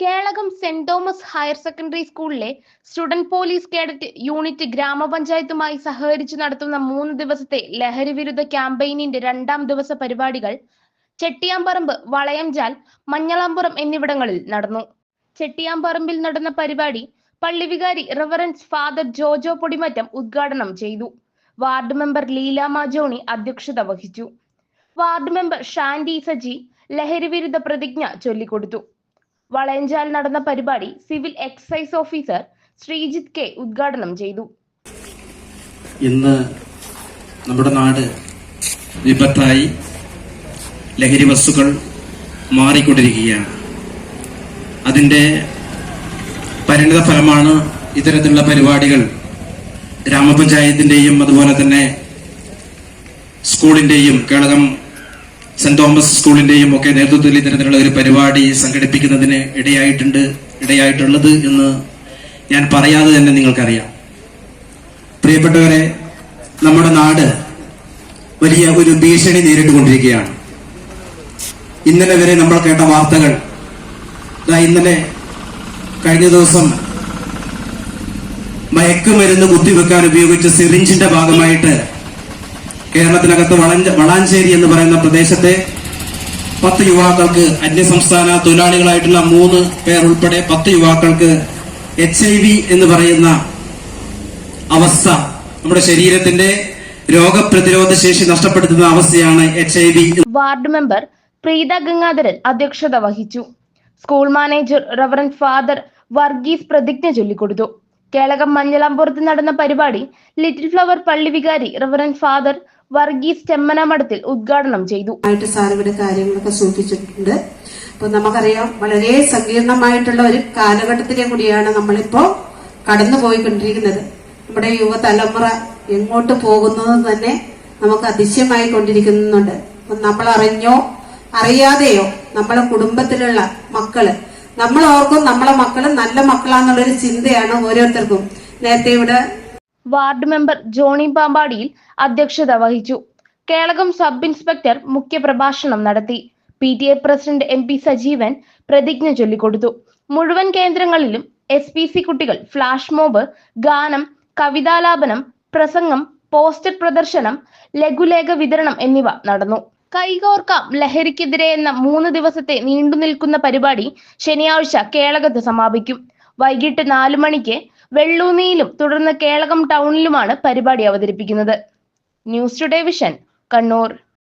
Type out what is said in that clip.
Kelakam saint Thomas higher secondary സ്കൂളിലെ student police cadet unit ഗ്രാമപഞ്ചായത്തുമായി സഹകരിച്ച് നടത്തുന്ന മൂന്ന് ദിവസത്തെ ലഹരി വിരുദ്ധ ക്യാമ്പയിനിന്റെ രണ്ടാം ദിവസ പരിപാടികൾ ചെട്ടിയാമ്പറമ്പ് വളയംചാൽ മഞ്ഞളാമ്പുറം എന്നിവിടങ്ങളിൽ നടന്നു. ചെട്ടിയാമ്പറമ്പിൽ നടന്ന പരിപാടി പള്ളിവികാരി റെവറൻസ് ഫാദർ ജോജോ പൊടിമറ്റം ഉദ്ഘാടനം ചെയ്തു. വാർഡ് മെമ്പർ ലീല മാജോണി അധ്യക്ഷത വഹിച്ചു. വാർഡ് മെമ്പർ ഷാൻഡി സജി ലഹരി വിരുദ്ധ പ്രതിജ്ഞ ചൊല്ലിക്കൊടുത്തു. വളയഞ്ചാൽ നടന്ന പരിപാടി civil excise officer Sreejith K ഉദ്ഘാടനം ചെയ്തു. ഇന്ന് നമ്മുടെ നാട് വിപത്തായി. ലഹരി വസ്തുക്കൾ മാറിക്കൊണ്ടിരിക്കുകയാണ്. അതിന്റെ പരിണിത ഫലമാണ് ഇത്തരത്തിലുള്ള പരിപാടികൾ. ഗ്രാമപഞ്ചായത്തിന്റെയും അതുപോലെ തന്നെ സ്കൂളിന്റെയും കേളകം സെന്റ് തോമസ് സ്കൂളിന്റെയും ഒക്കെ നേതൃത്വത്തിൽ ഇത്തരത്തിലുള്ള ഒരു പരിപാടി സംഘടിപ്പിക്കുന്നതിന് ഇടയായിട്ടുണ്ട് ഇടയായിട്ടുള്ളത് എന്ന് ഞാൻ പറയാതെ തന്നെ നിങ്ങൾക്കറിയാം. പ്രിയപ്പെട്ടവരെ നമ്മുടെ നാട് വലിയ ഒരു ഭീഷണി നേരിട്ടുകൊണ്ടിരിക്കുകയാണ്. ഇന്നലെ വരെ നമ്മൾ കേട്ട വാർത്തകൾ ഇന്നലെ കഴിഞ്ഞ ദിവസം മയക്കുമരുന്ന് കുത്തിവെക്കാൻ ഉപയോഗിച്ച സിറിഞ്ചിന്റെ ഭാഗമായിട്ട് കേരളത്തിനകത്ത് വളഞ്ച വളാഞ്ചേരി എന്ന് പറയുന്ന പ്രദേശത്തെ പത്ത് യുവാക്കൾക്ക് അന്യസംസ്ഥാന തൊഴിലാളികളായിട്ടുള്ള മൂന്ന് പേർ ഉൾപ്പെടെ പത്ത് യുവാക്കൾക്ക് എച്ച് ഐ വി എന്ന് പറയുന്ന അവസ്ഥ നമ്മുടെ ശരീരത്തിന്റെ രോഗപ്രതിരോധ ശേഷി നഷ്ടപ്പെടുത്തുന്ന അവസ്ഥയാണ് H I V ward member Preetha Gangadharan അധ്യക്ഷത വഹിച്ചു. School manager reverend father Varghese പ്രതിജ്ഞ ചൊല്ലിക്കൊടുത്തു. കേളകം മഞ്ഞളാമ്പുറത്ത് നടന്ന പരിപാടി ലിറ്റിൽ ഫ്ലവർ പള്ളി വികാരി റവറൻ ഫാദർ വർഗീസ് ചെമ്മനമഠത്തിൽ ഉദ്ഘാടനം ചെയ്തു. ആയിട്ട് സാർ കാര്യങ്ങളൊക്കെ സൂചിപ്പിച്ചിട്ടുണ്ട്. അപ്പൊ നമുക്കറിയാം വളരെ സങ്കീർണമായിട്ടുള്ള ഒരു കാലഘട്ടത്തിലെ കൂടിയാണ് നമ്മളിപ്പോ കടന്നു പോയിക്കൊണ്ടിരിക്കുന്നത് നമ്മുടെ യുവതലമുറ എങ്ങോട്ട് പോകുന്നത് തന്നെ നമുക്ക് അതിശയമായി കൊണ്ടിരിക്കുന്നുണ്ട് നമ്മൾ അറിഞ്ഞോ അറിയാതെയോ നമ്മളെ കുടുംബത്തിലുള്ള മക്കൾ. നമ്മൾ ഓർക്കും നമ്മളെ മക്കൾ നല്ല മക്കളാന്നുള്ളൊരു ചിന്തയാണ് ഓരോരുത്തർക്കും. നേരത്തെ ഇവിടെ വാർഡ് മെമ്പർ ജോണി പാമ്പാടിയിൽ അധ്യക്ഷത വഹിച്ചു. കേളകം സബ് ഇൻസ്പെക്ടർ മുഖ്യപ്രഭാഷണം നടത്തി. P T A president M P Sajeevan പ്രതിജ്ഞ ചൊല്ലിക്കൊടുത്തു. മുഴുവൻ കേന്ദ്രങ്ങളിലും എസ് പി സി കുട്ടികൾ ഫ്ലാഷ് മോബ് ഗാനം കവിതാലാപനം പ്രസംഗം പോസ്റ്റർ പ്രദർശനം ലഘുലേഖ വിതരണം എന്നിവ നടന്നു. കൈകോർക്കാം ലഹരിക്കെതിരെ എന്ന മൂന്ന് ദിവസത്തെ നീണ്ടുനിൽക്കുന്ന പരിപാടി ശനിയാഴ്ച കേളകത്ത് സമാപിക്കും. വൈകിട്ട് നാലു മണിക്ക് വെള്ളൂന്നിയിലും തുടർന്ന് കേളകം ടൗണിലുമാണ് പരിപാടി അവതരിപ്പിക്കുന്നത്. News today vision Kannur.